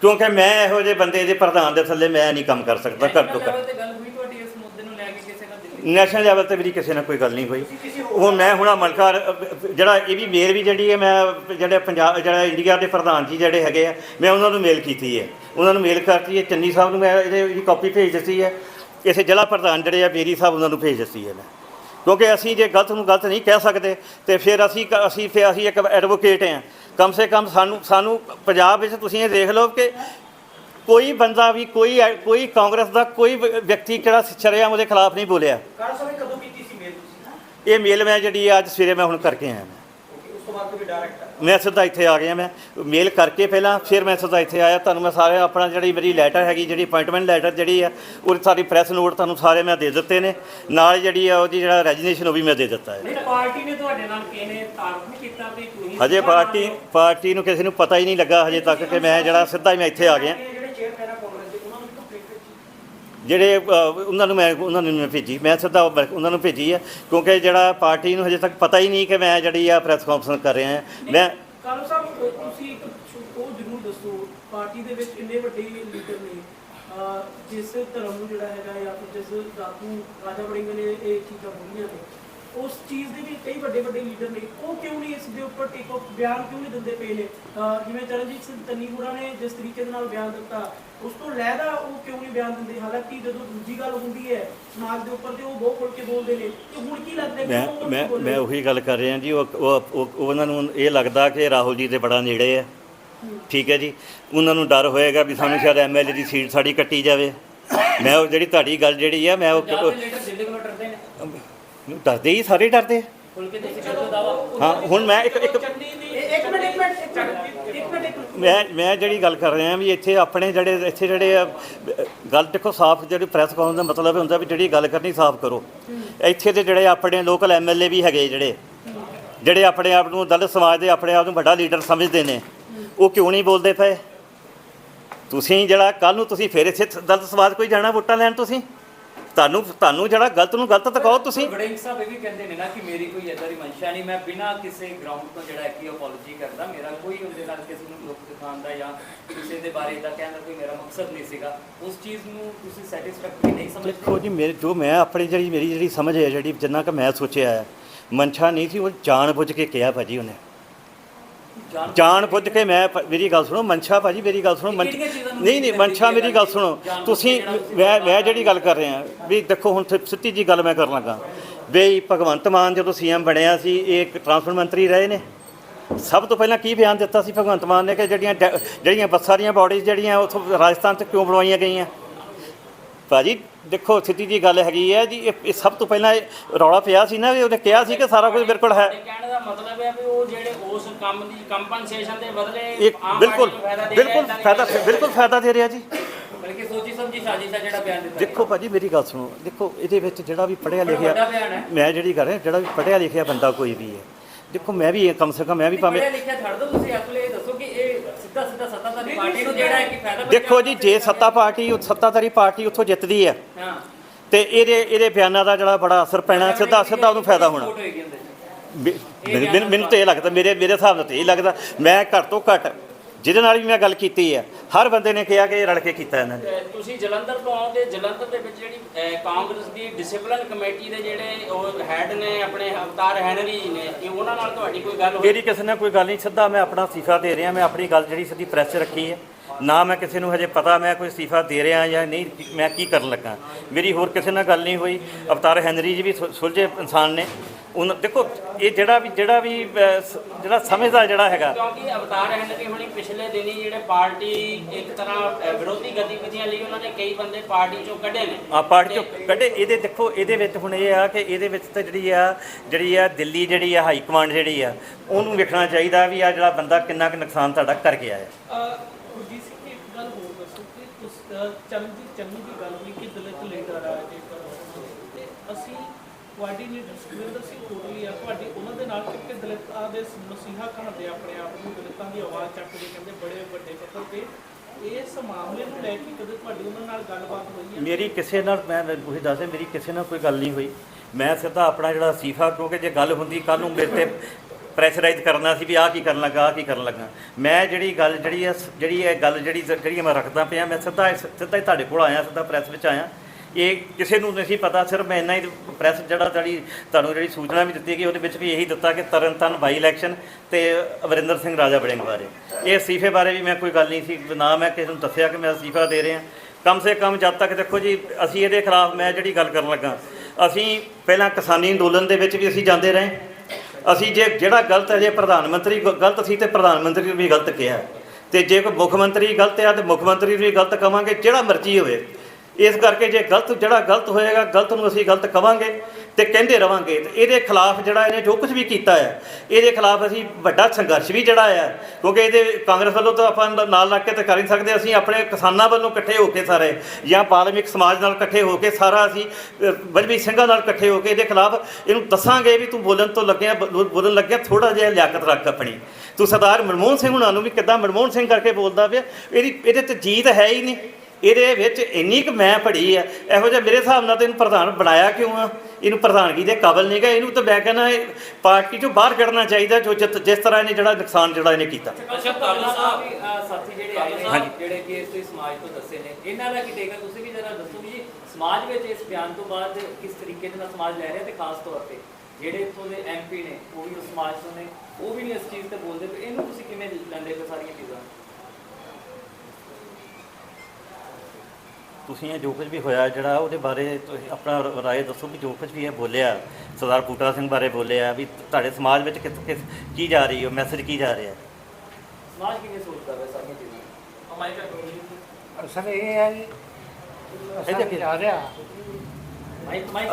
ਕਿਉਂਕਿ ਮੈਂ ਇਹੋ ਜਿਹੇ ਬੰਦੇ ਦੇ ਪ੍ਰਧਾਨ ਦੇ ਥੱਲੇ ਮੈਂ ਨਹੀਂ ਕੰਮ ਕਰ ਸਕਦਾ ਘੱਟ ਤੋਂ ਘੱਟ ਤੇ ਗੱਲ ਹੋਈ ਤੁਹਾਡੀ ਇਸ ਮੁੱਦੇ ਨੂੰ ਲੈ ਕੇ ਕਿਸੇ ਨਾਲ ਦਿੱਲੀ ਨੈਸ਼ਨਲ ਲੈਵਲ ਤੇ ਮੇਰੀ ਕਿਸੇ ਨਾਲ ਕੋਈ ਗੱਲ ਨਹੀਂ ਹੋਈ। ਉਹ ਮੈਂ ਹੁਣ ਮਲਕਾਰ ਜਿਹੜਾ ਇਹ ਵੀ ਮੇਲ ਵੀ ਜਿਹੜੀ ਹੈ, ਮੈਂ ਜਿਹੜੇ ਪੰਜਾਬ, ਜਿਹੜਾ ਇੰਡੀਆ ਦੇ ਪ੍ਰਧਾਨ ਜੀ ਜਿਹੜੇ ਹੈਗੇ ਆ, ਮੈਂ ਉਹਨਾਂ ਨੂੰ ਮੇਲ ਕੀਤੀ ਹੈ। ਉਹਨਾਂ ਨੂੰ ਮੇਲ ਕਰਤੀ ਹੈ, ਚੰਨੀ ਸਾਹਿਬ ਨੂੰ ਮੈਂ ਇਹਦੇ ਇਹਦੀ ਕਾਪੀ ਭੇਜ ਦਿੱਤੀ ਹੈ। ਇਸੇ ਜ਼ਿਲ੍ਹਾ ਪ੍ਰਧਾਨ ਜਿਹੜੇ ਆ ਬੇਰੀ ਸਾਹਿਬ ਉਹਨਾਂ ਨੂੰ ਭੇਜ ਦਿੱਤੀ ਹੈ ਮੈਂ। ਕਿਉਂਕਿ ਅਸੀਂ ਜੇ ਗਲਤ ਨੂੰ ਗਲਤ ਨਹੀਂ ਕਹਿ ਸਕਦੇ, ਤੇ ਫਿਰ ਅਸੀਂ ਅਸੀਂ ਫਿਰ ਅਸੀਂ ਇੱਕ ਐਡਵੋਕੇਟ ਹਾਂ। ਕਮ ਸੇ ਕਮ ਸਾਨੂੰ ਸਾਨੂੰ ਪੰਜਾਬ ਵਿੱਚ ਤੁਸੀਂ ਇਹ ਦੇਖ ਲਓ ਕਿ ਕੋਈ ਬੰਦਾ ਵੀ ਕੋਈ ਕੋਈ ਕਾਂਗਰਸ ਦਾ ਕੋਈ ਵਿਅਕਤੀ ਕਿਹੜਾ ਸ਼ਰੇਆਮ ਉਹਦੇ ਖਿਲਾਫ ਨਹੀਂ ਬੋਲਿਆ। ਕਾਰਨ ਸਾਹਿਬ ਕਦੋਂ ਕੀਤੀ ਸੀ ਮੇਲ ਤੁਸੀਂ? ਇਹ ਮੇਲ ਮੈਂ ਜਿਹੜੀ ਅੱਜ ਸਵੇਰੇ ਮੈਂ ਹੁਣ ਕਰਕੇ ਆਇਆ ਮੈਂ। ਉਸ ਤੋਂ ਬਾਅਦ ਤੁਸੀਂ ਡਾਇਰੈਕਟ ਮੈਂ ਸਿੱਧਾ ਇੱਥੇ ਆ ਗਿਆ ਮੈਂ। ਮੇਲ ਕਰਕੇ ਪਹਿਲਾਂ ਫਿਰ ਮੈਂ ਸਿੱਧਾ ਇੱਥੇ ਆਇਆ। ਤੁਹਾਨੂੰ ਮੈਂ ਸਾਰੇ ਆਪਣਾ ਜਿਹੜੀ ਮੇਰੀ ਲੈਟਰ ਹੈਗੀ ਜਿਹੜੀ ਅਪਾਇੰਟਮੈਂਟ ਲੈਟਰ ਜਿਹੜੀ ਆ ਉਹ ਸਾਰੀ ਪ੍ਰੈਸ ਨੋਟ ਤੁਹਾਨੂੰ ਸਾਰੇ ਮੈਂ ਦੇ ਦਿੱਤੇ ਨੇ। ਨਾਲ ਜਿਹੜੀ ਆ ਉਹਦੀ ਜਿਹੜਾ ਰੈਜੀਨੇਸ਼ਨ ਉਹ ਵੀ ਮੈਂ ਦੇ ਦਿੱਤਾ ਹੈ। ਨਹੀਂ ਪਾਰਟੀ ਨੇ ਤੁਹਾਡੇ ਨਾਲ ਕਿਹਨੇ ਤਾਰਫ ਨਹੀਂ ਕੀਤਾ ਵੀ ਤੁਸੀਂ ਹਜੇ ਪਾਰਟੀ ਪਾਰਟੀ ਨੂੰ ਕਿਸੇ ਨੂੰ ਪਤਾ ਹੀ ਨਹੀਂ ਲੱਗਾ ਹਜੇ ਤੱਕ ਕਿ ਮੈਂ ਜਿਹੜਾ ਸਿੱਧਾ ਹੀ ਮੈਂ ਇੱਥੇ ਆ ਗਿਆ। ਚੇਅਰਮੈਨ ਆ ਕਾਂਗਰਸ ਦੇ ਉਹਨਾਂ ਨੂੰ ਵੀ ਕੰਪਲੀਟ ਕੀਤੀ ਜਿਹੜੇ ਉਹਨਾਂ ਨੂੰ ਮੈਂ ਉਹਨਾਂ ਨੂੰ ਮੈਂ ਭੇਜੀ। ਮੈਂ ਸਿੱਧਾ ਉਹਨਾਂ ਨੂੰ ਭੇਜੀ ਹੈ ਕਿਉਂਕਿ ਜਿਹੜਾ ਪਾਰਟੀ ਨੂੰ ਹਜੇ ਤੱਕ ਪਤਾ ਹੀ ਨਹੀਂ ਕਿ ਮੈਂ ਜਿਹੜੀ ਆ ਪ੍ਰੈਸ ਕਾਨਫਰੰਸ ਕਰ ਰਿਹਾ ਮੈਂ ਕਾਲੂ ਸਾਹਿਬ ਤੁਸੀਂ ਉਹ ਜ਼ਰੂਰ ਦੱਸੋ ਪਾਰਟੀ ਦੇ ਵਿੱਚ ਇੰਨੇ ਵੱਡੇ ਲੀਡਰ ਨੇ। ਜਿਸ ਧਰਮ ਨੂੰ ਜਿਹੜਾ ਹੈਗਾ ਜਾਂ ਜਿਸ ਨੂੰ ਰਾਜਾ ਵੜਿੰਗ ਨੇ ਇਹ ਚੀਜ਼ਾਂ ਬੋਲੀਆਂ ਨੇ। ਉਸ ਚੀਜ਼ ਦੇ ਵੀ ਕਈ ਵੱਡੇ ਵੱਡੇ ਲੀਡਰ ਨੇ। ਉਹ ਕਿਉਂ ਨਹੀਂ ਇਸ ਦੇ ਉੱਪਰ ਟੇਕ ਆਫ ਬਿਆਨ ਕਿਉਂ ਨਹੀਂ ਦਿੰਦੇ ਪਏ ਨੇ? ਜਿਵੇਂ ਚਰਨਜੀਤ ਸਿੰਘ ਤੰਨੀਪੁਰਾ ਨੇ ਜਿਸ ਤਰੀਕੇ ਦੇ ਨਾਲ ਬਿਆਨ ਦਿੱਤਾ ਉਸ ਤੋਂ ਲੈਦਾ ਉਹ ਕਿਉਂ ਨਹੀਂ ਬਿਆਨ ਦਿੰਦੇ? ਹਾਲਾਂਕਿ ਜਦੋਂ ਦੂਜੀ ਗੱਲ ਹੁੰਦੀ ਹੈ ਸਮਾਜ ਦੇ ਉੱਪਰ ਤੇ ਉਹ ਬਹੁਤ ਖੁੱਲ ਕੇ ਬੋਲਦੇ ਨੇ। ਤੇ ਹੁਣ ਕੀ ਲੱਗਦਾ ਮੈਂ ਮੈਂ? ਮੈਂ ਉਹੀ ਗੱਲ ਕਰ ਰਿਹਾ ਜੀ ਉਹ ਉਹ- ਉਹ- ਉਹਨਾਂ ਨੂੰ ਇਹ ਲੱਗਦਾ ਕਿ ਰਾਹੁਲ ਜੀ ਦੇ ਬੜਾ ਨੇੜੇ ਹੈ। ਠੀਕ ਹੈ ਜੀ? ਉਹਨਾਂ ਨੂੰ ਡਰ ਹੋਏਗਾ ਵੀ ਸਾਨੂੰ ਸ਼ਾਇਦ ਐਮਐਲਏ ਦੀ ਸੀਟ ਸਾਡੀ ਕੱਟੀ ਜਾਵੇ। ਮੈਂ ਉਹ ਜਿਹੜੀ ਤੁਹਾਡੀ ਗੱਲ ਜਿਹੜੀ ਆ ਮੈਂ ਉਹ ਡਰਦੇ ਹੀ ਸਾਰੇ ਡਰਦੇ ਆ। ਹਾਂ ਹੁਣ ਮੈਂ ਇੱਕ ਇੱਕ ਇੱਕ ਮਿੰਟ ਇੱਕ ਮਿੰਟ ਇੱਕ ਮਿੰਟ ਇੱਕ ਮਿੰਟ ਇੱਕ ਮਿੰਟ। ਮੈਂ ਮੈਂ ਜਿਹੜੀ ਗੱਲ ਕਰ ਰਿਹਾ ਵੀ ਇੱਥੇ ਆਪਣੇ ਜਿਹੜੇ ਇੱਥੇ ਜਿਹੜੇ ਆ, ਗੱਲ ਦੇਖੋ ਸਾਫ਼ ਜਿਹੜੀ ਪ੍ਰੈਸ ਕਾਨਫਰੰਸ ਦਾ ਮਤਲਬ ਹੁੰਦਾ ਵੀ ਜਿਹੜੀ ਗੱਲ ਕਰਨੀ ਸਾਫ਼ ਕਰੋ। ਇੱਥੇ ਦੇ ਜਿਹੜੇ ਆਪਣੇ ਲੋਕਲ ਐਮਐਲਏ ਵੀ ਹੈਗੇ ਜਿਹੜੇ ਜਿਹੜੇ ਆਪਣੇ ਆਪ ਨੂੰ ਦਲਿਤ ਸਮਾਜ ਦੇ ਆਪਣੇ ਆਪ ਨੂੰ ਵੱਡਾ ਲੀਡਰ ਸਮਝਦੇ ਨੇ ਉਹ ਕਿਉਂ ਨਹੀਂ ਬੋਲਦੇ ਪਏ? ਤੁਸੀਂ ਜਿਹੜਾ ਕੱਲ ਨੂੰ ਤੁਸੀਂ ਫਿਰ ਇੱਥੇ ਦਲਿਤ ਸਮਾਜ ਕੋਈ ਜਾਣਾ ਵੋਟਾਂ ਲੈਣ ਤੁਸੀਂ? ਤੁਹਾਨੂੰ ਤੁਹਾਨੂੰ ਜਿਹੜਾ ਗਲਤ ਨੂੰ ਗਲਤ ਤਾਂ ਕਹੋ ਤੁਸੀਂ। ਵੜਿੰਗ ਸਾਹਿਬ ਇਹ ਵੀ ਕਹਿੰਦੇ ਨੇ ਨਾ ਕਿ ਮੇਰੀ ਕੋਈ ਏਦਾਂ ਦੀ ਮਨਸ਼ਾ ਨਹੀਂ ਮੈਂ ਬਿਨਾਂ ਕਿਸੇ ਗਰਾਊਂਡ ਤੋਂ ਜਿਹੜਾ ਕਿ ਅਪੋਲੋਜੀ ਕਰਦਾ ਮੇਰਾ ਕੋਈ ਉਹਦੇ ਨਾਲ ਕਿਸੇ ਨੂੰ ਦੁੱਖ ਦਿਖਾਉਣ ਦਾ ਜਾਂ ਕਿਸੇ ਦੇ ਬਾਰੇ ਦਾ ਕਹਿਣ ਦਾ ਕੋਈ ਮੇਰਾ ਮਕਸਦ ਨਹੀਂ ਸੀਗਾ। ਉਸ ਚੀਜ਼ ਨੂੰ ਤੁਸੀਂ ਸੈਟੀਸਫੈਕਟਰੀ ਨਹੀਂ ਸਮਝਦੇ? ਦੇਖੋ ਜੀ ਮੇਰੇ ਜੋ ਮੈਂ ਆਪਣੀ ਜਿਹੜੀ ਮੇਰੀ ਜਿਹੜੀ ਸਮਝ ਹੈ ਜਿਹੜੀ ਜਿੰਨਾ ਕਿ ਮੈਂ ਸੋਚਿਆ ਹੈ ਮਨਸ਼ਾ ਨਹੀਂ ਸੀ ਉਹ ਜਾਣ ਬੁੱਝ ਕੇ ਕਿਹਾ ਭਾਜੀ ਉਹਨੇ। ਜਾਣ- ਬੁੱਝ ਕੇ ਮੈਂ ਪ- ਮੇਰੀ ਗੱਲ ਸੁਣੋ ਮਨਸ਼ਾ ਭਾਜੀ ਮੇਰੀ ਗੱਲ ਸੁਣੋ ਮਨ- ਕਿਹੜੀਆਂ ਚੀਜ਼ਾਂ ਨੂੰ ਨਹੀਂ ਨਹੀਂ ਮਨਸ਼ਾ ਮੇਰੀ ਗੱਲ ਸੁਣੋ। ਤੁਸੀਂ ਮੈਂ ਮੈਂ ਜਿਹੜੀ ਗੱਲ ਕਰ ਰਿਹਾ ਵੀ ਦੇਖੋ ਹੁਣ ਸਿ- ਸਿੱਧੀ ਜੀ ਗੱਲ ਮੈਂ ਕਰਨ ਲੱਗਾ। ਵੀ ਭਗਵੰਤ ਮਾਨ ਜਦੋਂ ਸੀਐਮ ਬਣਿਆ ਸੀ ਇਹ ਇੱਕ ਟਰਾਂਸਪੋਰਟ ਮੰਤਰੀ ਰਹੇ ਨੇ। ਸਭ ਤੋਂ ਪਹਿਲਾਂ ਕੀ ਬਿਆਨ ਦਿੱਤਾ ਸੀ ਭਗਵੰਤ ਮਾਨ ਨੇ ਕਿ ਜਿਹੜੀਆਂ ਡੈ- ਜਿਹੜੀਆਂ ਬੱਸਾਂ ਦੀਆਂ ਬਾਡੀਜ਼ ਜਿਹੜੀਆਂ ਉੱਥੋਂ ਰਾਜਸਥਾਨ ਤੋਂ ਕਿਉਂ ਬਣਵਾਈਆਂ ਗਈਆਂ? ਭਾਜੀ ਦੇਖੋ ਸਿੱਧੀ ਜੀ ਗੱਲ ਹੈਗੀ ਹੈ ਜੀ ਇਹ ਇਹ ਸਭ ਤੋਂ ਪਹਿਲਾਂ ਇਹ ਰੌਲਾ ਪਿਆ ਸੀ ਨਾ ਵੀ ਉਹਨੇ ਕਿਹਾ ਸੀ ਕਿ ਸਾਰਾ ਕੁਝ ਮੇਰੇ ਕੋਲ ਹੈ। ਤੁਹਾਡੇ ਕਹਿਣ ਦਾ ਮਤਲਬ ਹੈ ਵੀ ਉਹ ਜਿਹੜੇ ਉਸ ਕੰਮ ਦੀ ਕੰਪਨਸੇਸ਼ਨ ਦੇ ਬਦਲੇ ਇਹ ਆਮ ਬਿਲਕੁਲ ਪਾਰਟੀ ਨੂੰ ਫਾਇਦਾ ਦੇ ਰਿਹਾ ਬਿਲਕੁਲ ਦੀ ਫਾਇਦਾ ਹੈ। ਬਿਲਕੁਲ ਫਾਇਦਾ ਦੇ ਰਿਹਾ ਜੀ। ਬਲਕਿ ਸੋਚੀ ਸਮਝੀ ਸਾਜ਼ਿਸ਼ ਹੈ ਜਿਹੜਾ ਬਿਆਨ ਦਿੱਤਾ ਦੇਖੋ ਭਾਜੀ ਮੇਰੀ ਗੱਲ ਸੁਣੋ। ਦੇਖੋ ਇਹਦੇ ਵਿੱਚ ਜਿਹੜਾ ਵੀ ਪੜ੍ਹਿਆ ਲਿਖਿਆ ਵੱਡਾ ਬਿਆਨ ਹੈ। ਮੈਂ ਜਿਹੜੀ ਕਰ ਰਿਹਾ ਜਿਹੜਾ ਵੀ ਪੜ੍ਹਿਆ ਲਿਖਿਆ ਬੰਦਾ ਕੋਈ ਵੀ ਹੈ। ਦੇਖੋ ਮੈਂ ਵੀ ਇਹ ਕਮ ਸੇ ਕਮ ਮੈਂ ਵੀ ਭਾਵੇਂ ਪੜ੍ਹਿਆ ਲਿਖਿਆ ਛੱਡ ਦਿਓ ਤੁਸੀਂ ਸਿੱਧਾ ਸਿੱਧਾ ਸੱਤਾਧਾਰੀ ਪਾਰਟੀ ਨੂੰ ਜਿਹੜਾ ਹੈ ਕਿ ਫਾਇਦਾ ਦੇਖੋ ਜੀ ਜੇ ਸੱਤਾ ਪਾਰਟੀ ਉਹ ਸੱਤਾਧਾਰੀ ਪਾਰਟੀ ਉੱਥੋਂ ਜਿੱਤਦੀ ਹੈ। ਹਾਂ। ਤੇ ਇਹਦੇ ਇਹਦੇ ਬਿਆਨਾਂ ਦਾ ਜਿਹੜਾ ਬੜਾ ਅਸਰ ਪੈਣਾ ਸਿੱਧਾ ਸਿੱਧਾ ਉਹਨੂੰ ਫਾਇਦਾ ਹੋਣਾ। ਮੈਨੂੰ- ਮੈਨੂੰ ਤਾਂ ਇਹ ਲੱਗਦਾ ਮੇਰੇ ਮੇਰੇ ਹਿਸਾਬ ਨਾਲ ਤਾਂ ਇਹ ਲੱਗਦਾ ਮੈਂ ਘੱਟ ਤੋਂ ਘੱਟ ਜਿਹਦੇ ਨਾਲ ਵੀ ਮੈਂ ਗੱਲ ਕੀਤੀ ਹੈ ਹਰ ਬੰਦੇ ਨੇ ਕਿਹਾ ਕਿ ਇਹ ਰਲ ਕੇ ਕੀਤਾ ਇਹਨਾਂ ਨੇ। ਤੁਸੀਂ ਜਲੰਧਰ ਤੋਂ ਆਉਂਦੇ ਜਲੰਧਰ ਦੇ ਵਿੱਚ ਜਿਹੜੀ ਅਹ ਕਾਂਗਰਸ ਦੀ ਡਿਸਪਲਿਨ ਕਮੇਟੀ ਦੇ ਜਿਹੜੇ ਉਹ ਹੈਡ ਨੇ ਆਪਣੇ ਅਵਤਾਰ ਹੈਨਰੀ ਜੀ ਨੇ ਕਿ ਉਹਨਾਂ ਨਾਲ ਤੁਹਾਡੀ ਕੋਈ ਗੱਲ ਹੋਈ? ਮੇਰੀ ਕਿਸੇ ਨਾਲ ਕੋਈ ਗੱਲ ਨਹੀਂ ਸਿੱਧਾ ਮੈਂ ਆਪਣਾ ਅਸਤੀਫਾ ਦੇ ਰਿਹਾ ਮੈਂ ਆਪਣੀ ਗੱਲ ਜਿਹੜੀ ਸਿੱਧੀ ਪ੍ਰੈਸ 'ਚ ਰੱਖੀ ਹੈ ਨਾ ਮੈਂ ਕਿਸੇ ਨੂੰ ਹਜੇ ਪਤਾ ਮੈਂ ਕੋਈ ਅਸਤੀਫਾ ਦੇ ਰਿਹਾ ਜਾਂ ਨਹੀਂ ਮੈਂ ਕੀ ਕਰਨ ਲੱਗਾ? ਮੇਰੀ ਹੋਰ ਕਿਸੇ ਨਾਲ ਗੱਲ ਨਹੀਂ ਹੋਈ। ਅਵਤਾਰ ਹੈਨਰੀ ਜੀ ਵੀ ਸੁਲਝੇ ਇਨਸਾਨ ਨੇ। ਉਹਨਾਂ ਦੇਖੋ ਇਹ ਜਿਹੜਾ ਵੀ ਜਿਹੜਾ ਵੀ ਜਿਹੜਾ ਸਮਝਦਾ ਜਿਹੜਾ ਹੈਗਾ। ਕਿਉਂਕਿ ਅਵਤਾਰ ਹੈਨਰੀ ਹੁਣੀ ਪਿਛਲੇ ਦਿਨੀ ਜਿਹੜੇ ਪਾਰਟੀ ਇੱਕ ਤਰ੍ਹਾਂ ਵਿਰੋਧੀ ਗਤੀਵਿਧੀਆਂ ਲਈ ਉਹਨਾਂ ਨੇ ਕਈ ਬੰਦੇ ਪਾਰਟੀ ਚੋਂ ਕੱਢੇ ਨੇ। ਆ ਪਾਰਟੀ ਚੋਂ ਕੱਢੇ। ਇਹਦੇ ਦੇਖੋ ਇਹਦੇ ਵਿੱਚ ਹੁਣ ਇਹ ਆ ਕਿ ਇਹਦੇ ਵਿੱਚ ਤਾਂ ਜਿਹੜੀ ਆ ਜਿਹੜੀ ਆ ਦਿੱਲੀ ਜਿਹੜੀ ਆ ਹਾਈ ਕਮਾਂਡ ਜਿਹੜੀ ਆ ਉਹਨੂੰ ਵੇਖਣਾ ਚਾਹੀਦਾ ਵੀ ਆ ਜਿਹੜਾ ਬੰਦਾ ਕਿੰਨਾ ਕੁ ਨੁਕਸਾਨ ਤੁਹਾਡਾ ਕਰ ਗਿਆ ਹੈ ਗੁਰਜੀਤ ਸਿੰਘ ਜੀ, ਇੱਕ ਗੱਲ ਹੋਰ ਦੱਸੋ ਕਿ ਉਸ ਅਹ, ਚਰਨਜੀਤ ਚੰਨੀ ਦੀ ਗੱਲ ਹੋਈ ਕਿ ਦਲਿਤ ਲੀਡਰ ਆ ਜੇਕਰ ਤੇ ਅਸੀਂ ਕੋਆਰਡੀਨੇਟਰ ਸੁਖਵਿੰਦਰ ਸਿੰਘ ਕੋਟਲੀ ਆ, ਤੁਹਾਡੀ ਉਹਨਾਂ ਦੇ ਨਾਲ ਕਿਉਂਕਿ ਦਲਿਤਾਂ ਦੇ ਮਸੀਹਾ ਕਹਾਉਂਦੇ ਆਪਣੇ ਆਪ ਨੂੰ ਦਲਿਤਾਂ ਦੀ ਆਵਾਜ਼ ਚੱਕਦੇ ਕਹਿੰਦੇ ਬੜੇ ਵੱਡੇ ਪੱਧਰ ਤੇ। ਇਸ ਮਾਮਲੇ ਨੂੰ ਲੈ ਕੇ ਕਦੇ ਤੁਹਾਡੀ ਉਹਨਾਂ ਨਾਲ ਗੱਲਬਾਤ ਹੋਈ ਹੈ ਮੇਰੀ ਕਿਸੇ ਨਾਲ, ਮੈਂ ਤੁਸੀਂ ਦੱਸਦੇ, ਮੇਰੀ ਕਿਸੇ ਨਾਲ ਕੋਈ ਗੱਲ ਨਹੀਂ ਹੋਈ। ਮੈਂ ਸਿੱਧਾ ਆਪਣਾ ਜਿਹੜਾ ਅਸਤੀਫਾ ਕਿਉਂਕਿ ਜੇ ਗੱਲ ਹੁੰਦੀ ਕੱਲ ਨੂੰ ਮੇਰੇ ਤੇ ਪ੍ਰੈਸ਼ਰਾਈਜ਼ ਕਰਨਾ ਸੀ ਵੀ ਆਹ ਕੀ ਕਰਨ ਲੱਗਾ, ਆਹ ਕੀ ਕਰਨ ਲੱਗਾ। ਮੈਂ ਜਿਹੜੀ ਗੱਲ, ਜਿਹੜੀ ਆ ਜਿਹੜੀ ਇਹ ਗੱਲ, ਜਿਹੜੀ ਜਿਹੜੀ ਮੈਂ ਰੱਖਦਾ ਪਿਆ, ਮੈਂ ਸਿੱਧਾ ਇਸ- ਸਿੱਧਾ ਹੀ ਤੁਹਾਡੇ ਕੋਲ ਆਇਆ, ਸਿੱਧਾ ਪ੍ਰੈਸ ਵਿੱਚ ਆਇਆ। ਇਹ ਕਿਸੇ ਨੂੰ ਨਹੀਂ ਸੀ ਪਤਾ, ਸਿਰਫ ਮੈਂ ਇੰਨਾ ਹੀ ਪ੍ਰੈਸ ਜਿਹੜਾ, ਜਿਹੜੀ ਤੁਹਾਨੂੰ ਜਿਹੜੀ ਸੂਚਨਾ ਵੀ ਦਿੱਤੀ ਗਈ, ਉਹਦੇ ਵਿੱਚ ਵੀ ਇਹੀ ਦਿੱਤਾ ਕਿ ਤਰਨਤਾਰਨ ਬਾਈ ਇਲੈਕਸ਼ਨ ਤੇ ਅਮਰਿੰਦਰ ਸਿੰਘ ਰਾਜਾ ਬੜਿੰਗ ਬਾਰੇ। ਇਹ ਅਸਤੀਫੇ ਬਾਰੇ ਵੀ ਮੈਂ ਕੋਈ ਗੱਲ ਨਹੀਂ ਸੀ ਨਾ ਮੈਂ ਕਿਸੇ ਨੂੰ ਦੱਸਿਆ ਕਿ ਮੈਂ ਅਸਤੀਫਾ ਦੇ ਰਿਹਾ। ਕਮ ਸੇ ਕਮ ਜਦ ਤੱਕ ਦੇਖੋ ਜੀ, ਅਸੀਂ ਇਹਦੇ ਖਿਲਾਫ ਮੈਂ ਜਿਹੜੀ ਗੱਲ ਕਰਨ ਲੱਗਾ, ਅਸੀਂ ਪਹਿਲਾਂ ਕਿਸਾਨੀ ਅੰਦੋਲਨ ਦੇ ਵਿੱਚ ਵੀ ਅਸੀਂ ਜਾਂਦੇ ਰਹੇ। ਅਸੀਂ ਜੇ ਜਿਹੜਾ ਗਲਤ ਹੈ, ਜੇ ਪ੍ਰਧਾਨ ਮੰਤਰੀ ਗ- ਗਲਤ ਸੀ ਤੇ ਪ੍ਰਧਾਨ ਮੰਤਰੀ ਨੂੰ ਵੀ ਗਲਤ ਕਿਹਾ। ਤੇ ਜੇ ਕੋਈ ਮੁੱਖ ਮੰਤਰੀ ਗਲਤ ਆ ਤੇ ਮੁੱਖ ਮੰਤਰੀ ਨੂੰ ਵੀ ਗਲਤ ਕਵਾਂਗੇ, ਜਿਹੜਾ ਮਰਜ਼ੀ ਹੋਵੇ। ਇਸ ਕਰਕੇ ਜੇ ਗਲਤ, ਜਿਹੜਾ ਗਲਤ ਹੋਏਗਾ, ਗਲਤ ਨੂੰ ਅਸੀਂ ਗਲਤ ਕਵਾਂਗੇ। ਤੇ ਕਹਿੰਦੇ ਰਵਾਂਗੇ ਤੇ ਇਹਦੇ ਖਿਲਾਫ ਜਿਹੜਾ ਇਹਨੇ ਜੋ ਕੁਝ ਵੀ ਕੀਤਾ ਹੈ ਇਹਦੇ ਖਿਲਾਫ ਅਸੀਂ ਵੱਡਾ ਸੰਘਰਸ਼ ਵੀ ਜਿਹੜਾ ਹੈ ਕਿਉਂਕਿ ਇਹਦੇ ਕਾਂਗਰਸ ਵੱਲੋਂ ਤਾਂ ਆਪਾਂ ਨਾਲ ਲੱਗ ਕੇ ਤਾਂ ਕਰ ਨਹੀਂ ਸਕਦੇ ਅਸੀਂ ਆਪਣੇ ਕਿਸਾਨਾਂ ਵੱਲੋਂ ਇਕੱਠੇ ਹੋ ਕੇ ਸਾਰੇ ਜਾਂ ਬਾਲਮਿਕ ਸਮਾਜ ਨਾਲ ਇਕੱਠੇ ਹੋ ਕੇ ਸਾਰਾ ਅਸੀਂ ਅ, ਸਿੰਘਾਂ ਨਾਲ ਇਕੱਠੇ ਹੋ ਕੇ ਇਹਦੇ ਖਿਲਾਫ ਇਹਨੂੰ ਦੱਸਾਂਗੇ ਵੀ ਤੂੰ ਬੋਲਣ ਤੋਂ ਲੱਗਿਆ ਬੋਲਣ ਲੱਗਿਆ ਥੋੜਾ ਜਿਹਾ ਲਿਆਕਤ ਰੱਖ ਆਪਣੀ। ਤੂੰ ਸਰਦਾਰ ਮਨਮੋਹਨ ਸਿੰਘ ਹੁਣਾਂ ਨੂੰ ਵੀ ਕਿੱਦਾਂ ਮਨਮੋਹਨ ਸਿੰਘ ਕਰਕੇ ਬੋਲਦਾ ਪਿਆ ਇਹਦੀ ਇਹਦੇ ਤੇ ਜੀਤ ਹੈ ਹੀ ਨਹੀਂ। ਇਹਦੇ ਵਿੱਚ ਇੰਨੀ ਕੁ ਮੈਂ ਪੜੀ ਆ ਇਹੋ ਜਿਹਾ ਮੇਰੇ ਹਿਸਾਬ ਨਾਲ ਤਾਂ ਇਹਨੂੰ ਪ੍ਰਧਾਨ ਬਣਾਇਆ ਕਿਉਂ ਆ? ਇਹਨੂੰ ਪ੍ਰਧਾਨਗੀ ਦੇ ਕਾਬਲ ਨਹੀਂਗਾ ਇਹਨੂੰ ਤਾਂ ਮੈਂ ਕਹਿੰਦਾ ਪਾਰਟੀ ਚੋਂ ਬਾਹਰ ਕੱਢਣਾ ਚਾਹੀਦਾ ਜੋ ਜਿਸ ਤਰ੍ਹਾਂ ਇਹਨੇ ਜਿਹੜਾ ਨੁਕਸਾਨ ਜਿਹੜਾ ਇਹਨੇ ਕੀਤਾ। ਅੱਛਾ ਕਾਲੂ ਸਾਹਿਬ ਸਾਥੀ ਜਿਹੜੇ ਆਏ। ਜਿਹੜੇ ਕਿ ਤੁਸੀਂ ਸਮਾਜ ਤੋਂ ਦੱਸੇ ਨੇ ਇਹਨਾਂ ਦਾ ਕੀ ਟੇਕ ਹੈ ਤੁਸੀਂ ਵੀ ਜਰਾ ਦੱਸੋ ਵੀ ਜੀ ਸਮਾਜ ਵਿੱਚ ਇਸ ਬਿਆਨ ਤੋਂ ਬਾਅਦ ਕਿਸ ਤਰੀਕੇ ਦੇ ਨਾਲ ਸਮਾਜ ਲੈ ਰਿਹਾ ਤੇ ਖਾਸ ਤੌਰ ਤੇ ਜਿਹੜੇ ਇੱਥੋਂ ਦੇ ਐਮਪੀ ਨੇ ਉਹ ਵੀ ਉਸ ਸਮਾਜ ਤੋਂ ਨੇ ਉਹ ਵੀ ਨਹੀਂ ਇਸ ਚੀਜ਼ ਤੇ ਬੋਲਦੇ ਤੇ ਇਹਨੂੰ ਤੁਸੀਂ ਕਿਵੇਂ ਲੈਂਦੇ ਹੋ ਸਾਰੀਆਂ ਚੀਜ਼ਾਂ? ਤੁਸੀਂ ਇਹ ਜੋ ਕੁਝ ਵੀ ਹੋਇਆ ਜਿਹੜਾ ਉਹਦੇ ਬਾਰੇ ਤੁਸੀਂ ਆਪਣਾ ਰਾਏ ਦੱਸੋ ਵੀ ਜੋ ਕੁਝ ਵੀ ਇਹ ਬੋਲਿਆ ਸਰਦਾਰ ਬੂਟਾ ਸਿੰਘ ਬਾਰੇ ਬੋਲਿਆ ਵੀ ਤੁਹਾਡੇ ਸਮਾਜ ਵਿੱਚ ਕਿਸ ਕਿਸ ਕੀ ਜਾ ਰਹੀ ਹੈ ਮੈਸੇਜ ਕੀ ਜਾ ਰਿਹਾ ਸਮਾਜ ਕਿਵੇਂ ਸੋਚਦਾ ਹੈ ਸਾਰੀਆਂ ਚੀਜ਼ਾਂ ਮਾਈਕ ਅਸਲ ਇਹ ਹੈ ਜੀ ਇਹਦੇ ਕੀ- ਜਾ ਰਿਹਾ। ਮਾਈਕ ਮਾਈਕ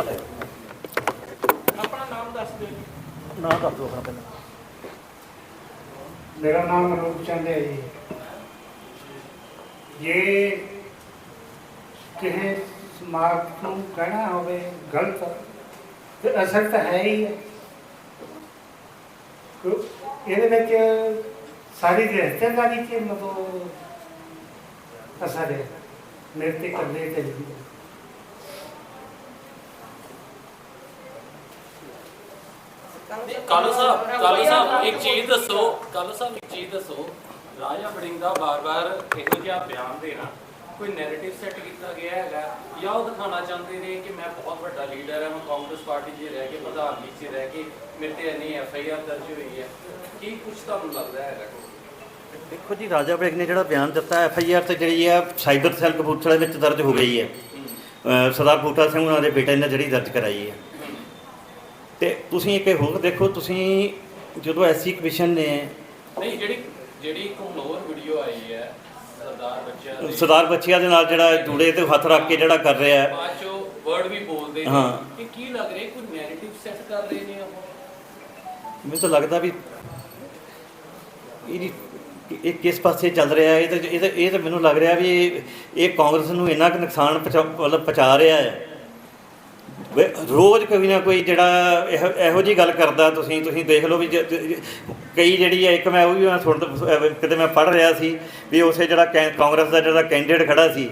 ਆਪਣਾ ਨਾਮ ਦੱਸ ਦਿਓ ਨਾ ਦੱਸ ਦਿਓ ਆਪਣਾ ਪਹਿਲਾਂ। ਮੇਰਾ ਨਾਮ ਅਨੂਪ ਚੰਦ ਹੈ ਜੀ। ਜੇ ਕਿਸੇ ਸਮਾਜ ਨੂੰ ਕਹਿਣਾ ਹੋਵੇ ਗਲਤ, ਤੇ ਅਸਲ ਤਾਂ ਹੈ ਹੀ ਹੈ। ਇਹਦੇ ਵਿੱਚ ਸਾਰੀ ਰਿਸ਼ਤੇਦਾਰੀ ਚ ਮਤਲਬ ਅਸਰ ਹੈ। ਮੇਰੇ ਤੇ ਇਕੱਲੇ ਤੇ ਨਹੀਂ ਕਾਲੂ ਸਾਹਿਬ ਕਾਲੂ ਸਾਹਿਬ, ਇੱਕ ਚੀਜ਼ ਦੱਸੋ, ਕਾਲੂ ਸਾਹਿਬ, ਇੱਕ ਚੀਜ਼ ਦੱਸੋ। ਰਾਜਾ ਵੜਿੰਗ ਬਾਰ-ਬਾਰ ਇਹੋ ਜਿਹਾ ਬਿਆਨ ਦੇਣਾ ਕੋਈ ਨੈਰੇਟਿਵ ਸੈੱਟ ਕੀਤਾ ਗਿਆ ਹੈਗਾ ਜਾਂ ਉਹ ਦਿਖਾਉਣਾ ਚਾਹੁੰਦੇ ਨੇ ਕਿ ਮੈਂ ਬਹੁਤ ਵੱਡਾ ਲੀਡਰ ਹਾਂ ਮੈਂ ਕਾਂਗਰਸ ਪਾਰਟੀ 'ਚ ਰਹਿ ਕੇ ਪ੍ਰਧਾਨਗੀ 'ਚ ਰਹਿ ਕੇ ਮੇਰੇ ਤੇ ਇੰਨੀ ਐਫ ਆਈ ਆਰ ਦਰਜ ਹੋਈ ਹੈ। ਕੀ ਕੁਝ ਤੁਹਾਨੂੰ ਲੱਗਦਾ ਹੈਗਾ? ਦੇਖੋ ਜੀ ਰਾਜਾ ਬੇਗ ਨੇ ਜਿਹੜਾ ਬਿਆਨ ਦਿੱਤਾ ਐਫ ਆਈ ਆਰ ਤੇ ਜਿਹੜੀ ਆ ਸਾਈਬਰ ਸੈੱਲ ਕਪੂਰਥਲਾ ਵਿੱਚ ਦਰਜ ਹੋ ਗਈ ਹੈ। ਸਰਦਾਰ ਬੂਟਾ ਸਿੰਘ ਉਹਨਾਂ ਦੇ ਬੇਟੇ ਨੇ ਜਿਹੜੀ ਦਰਜ ਕਰਾਈ ਹੈ। ਤੇ ਤੁਸੀਂ ਇੱਕ ਹੋਰ ਦੇਖੋ ਤੁਸੀਂ ਜਦੋਂ ਐਸਸੀ ਕਮਿਸ਼ਨ ਨੇ ਨਹੀਂ ਜਿਹੜੀ ਜਿਹੜੀ ਇੱਕ ਹੋਰ ਵੀਡੀਓ ਆਈ ਹੈ ਸਰਦਾਰ ਬੱਚਿਆਂ ਦੀ ਨਾਲ ਜਿਹੜਾ ਜੂੜੇ ਤੇ ਹੱਥ ਰੱਖ ਕੇ ਜਿਹੜਾ ਕਰ ਰਿਹਾ ਹੈ। ਬਾਅਦ ਚੋਂ ਵਰਡ ਵੀ ਬੋਲਦੇ ਨੇ। ਇਹ ਕੀ ਲੱਗ ਰਿਹਾ? ਕੋਈ ਨੈਰੇਟਿਵ ਸੈੱਟ ਕਰ ਰਹੇ ਨੇ ਉਹ ਮੈਨੂੰ ਤਾਂ ਲੱਗਦਾ ਵੀ ਇਹਦੀ ਇਹ ਕਿਸ ਪਾਸੇ ਚੱਲ ਰਿਹਾ ਹੈ? ਇਹ ਤਾਂ ਇਹ ਤਾਂ ਇਹ ਮੈਨੂੰ ਲੱਗ ਰਿਹਾ ਵੀ ਇਹ ਇਹ ਕਾਂਗਰਸ ਨੂੰ ਇੰਨਾ ਕੁ ਨੁਕਸਾਨ ਪਹੁੰਚਾ ਮਤਲਬ ਪਹੁੰਚਾ ਰਿਹਾ ਹੈ। ਰੋਜ਼ ਕੋਈ ਨਾ ਕੋਈ ਜਿਹੜਾ ਇਹੋ ਇਹੋ ਜੀ ਗੱਲ ਕਰਦਾ ਤੁਸੀਂ ਤੁਸੀਂ ਦੇਖ ਲਓ ਵੀ ਕਈ ਜਿਹੜੀ ਹੈ ਇੱਕ ਮੈਂ ਉਹ ਵੀ ਮੈਂ ਸੁਣ ਕਿਤੇ ਮੈਂ ਪੜ੍ਹ ਰਿਹਾ ਸੀ ਵੀ ਉਸੇ ਜਿਹੜਾ ਕੈ- ਕਾਂਗਰਸ ਦਾ ਜਿਹੜਾ ਕੈਂਡੀਡੇਟ ਖੜਾ ਸੀ,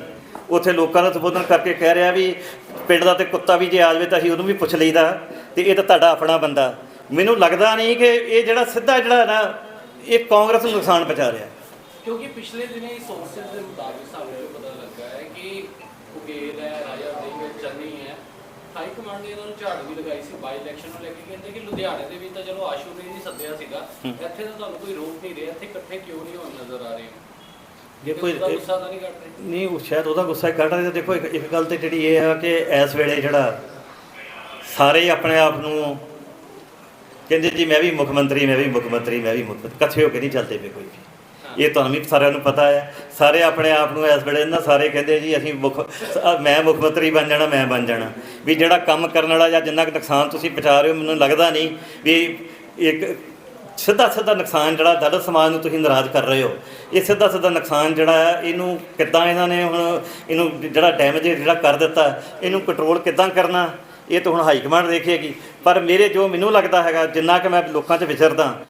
ਉੱਥੇ ਲੋਕਾਂ ਦਾ ਸੰਬੋਧਨ ਕਰਕੇ ਕਹਿ ਰਿਹਾ ਵੀ ਪਿੰਡ ਦਾ ਤੇ ਕੁੱਤਾ ਵੀ ਜੇ ਆ ਜਾਵੇ ਤਾਂ ਅਸੀਂ ਉਹਨੂੰ ਵੀ ਪੁੱਛ ਲਈਦਾ ਤੇ ਇਹ ਤਾਂ ਤੁਹਾਡਾ ਆਪਣਾ ਬੰਦਾ। ਮੈਨੂੰ ਲੱਗਦਾ ਨਹੀਂ ਕਿ ਇਹ ਜਿਹੜਾ ਸਿੱਧਾ ਜਿਹੜਾ ਨਾ, ਇਹ ਕਾਂਗਰਸ ਨੂੰ ਨੁਕਸਾਨ ਪਹੁੰਚਾ ਰਿਹਾ। ਕਿਉਂਕਿ ਪਿਛਲੇ ਦਿਨੇ ਸੋਰਸਸ ਦੇ ਮੁਤਾਬਿਕ ਸਾਨੂੰ ਪਤਾ ਲੱਗਾ ਹੈ ਕਿ ਉਗੇਲ ਹੈ, ਰਾਜਾ ਵੜਿੰਗ ਚੰਨੀ ਹੈ ਹਾਈ ਕਮਾਂਡ ਨੇ ਇਹਨਾਂ ਨੂੰ ਝਾੜ ਵੀ ਲਗਾਈ ਸੀ ਬਾਈ ਇਲੈਕਸ਼ਨ ਨੂੰ ਲੈ ਕੇ ਕਹਿੰਦੇ ਕਿ ਲੁਧਿਆਣੇ ਦੇ ਵਿੱਚ ਤਾਂ ਚਲੋ ਆਸ਼ੂ ਨੇ ਨਹੀਂ ਸੱਦਿਆ ਸੀਗਾ। ਇੱਥੇ ਤਾਂ ਤੁਹਾਨੂੰ ਕੋਈ ਰੋਕ ਨਹੀਂ ਰਿਹਾ ਇੱਥੇ ਇਕੱਠੇ ਕਿਉਂ ਨਹੀਂ ਹੋਣ ਨਜ਼ਰ ਆ ਰਹੇ? ਦੇਖੋ ਗੁੱਸਾ ਤਾਂ ਨਹੀਂ ਕੱਢ ਰਹੇ ਨਹੀਂ ਉਹ ਸ਼ਾਇਦ ਉਹਦਾ ਗੁੱਸਾ ਹੀ ਕੱਢ ਰਿਹਾ ਦੇਖੋ ਇੱਕ ਇੱਕ ਗੱਲ ਤੇ ਜਿਹੜੀ ਇਹ ਆ ਕਿ ਇਸ ਵੇਲੇ ਜਿਹੜਾ ਸਾਰੇ ਹੀ ਆਪਣੇ ਆਪ ਨੂੰ ਕਹਿੰਦੇ ਜੀ ਮੈਂ ਵੀ ਮੁੱਖ ਮੰਤਰੀ ਮੈਂ ਵੀ ਮੁੱਖ ਮੰਤਰੀ ਮੈਂ ਵੀ ਮੁੱਖ ਮੰਤਰੀ ਇਕੱਠੇ ਹੋ ਕੇ ਨਹੀਂ ਚੱਲਦੇ ਪਏ ਕੋਈ ਵੀ। ਇਹ ਤੁਹਾਨੂੰ ਵੀ ਸਾਰਿਆਂ ਨੂੰ ਪਤਾ ਹੈ। ਸਾਰੇ ਆਪਣੇ ਆਪ ਨੂੰ ਇਸ ਵੇਲੇ ਨਾ ਸਾਰੇ ਕਹਿੰਦੇ ਜੀ, ਅਸੀਂ ਮੁੱਖ ਮੈਂ ਮੁੱਖ ਮੰਤਰੀ ਬਣ ਜਾਣਾ, ਮੈਂ ਬਣ ਜਾਣਾ। ਵੀ ਜਿਹੜਾ ਕੰਮ ਕਰਨ ਵਾਲਾ ਜਾਂ ਜਿੰਨਾ ਕੁ ਨੁਕਸਾਨ ਤੁਸੀਂ ਪਹੁੰਚਾ ਰਹੇ ਹੋ, ਮੈਨੂੰ ਲੱਗਦਾ ਨਹੀਂ ਵੀ ਇੱਕ ਸਿੱਧਾ ਸਿੱਧਾ ਨੁਕਸਾਨ ਜਿਹੜਾ ਦਲਿਤ ਸਮਾਜ ਨੂੰ ਤੁਸੀਂ ਨਾਰਾਜ਼ ਕਰ ਰਹੇ ਹੋ। ਇਹ ਸਿੱਧਾ ਸਿੱਧਾ ਨੁਕਸਾਨ ਜਿਹੜਾ ਹੈ, ਇਹਨੂੰ ਕਿੱਦਾਂ ਇਹਨਾਂ ਨੇ ਹੁਣ ਇਹਨੂੰ ਜਿਹੜਾ ਡੈਮੇਜ ਜਿਹੜਾ ਕਰ ਦਿੱਤਾ, ਇਹਨੂੰ ਕੰਟਰੋਲ ਕਿੱਦਾਂ ਕਰਨਾ, ਇਹ ਤਾਂ ਹੁਣ ਹਾਈ ਕਮਾਂਡ ਦੇਖੇਗੀ। ਪਰ ਮੇਰੇ ਜੋ ਮੈਨੂੰ ਲੱਗਦਾ ਹੈਗਾ, ਜਿੰਨਾ ਕਿ ਮੈਂ ਲੋਕਾਂ 'ਚ ਵਿਚਰਦਾ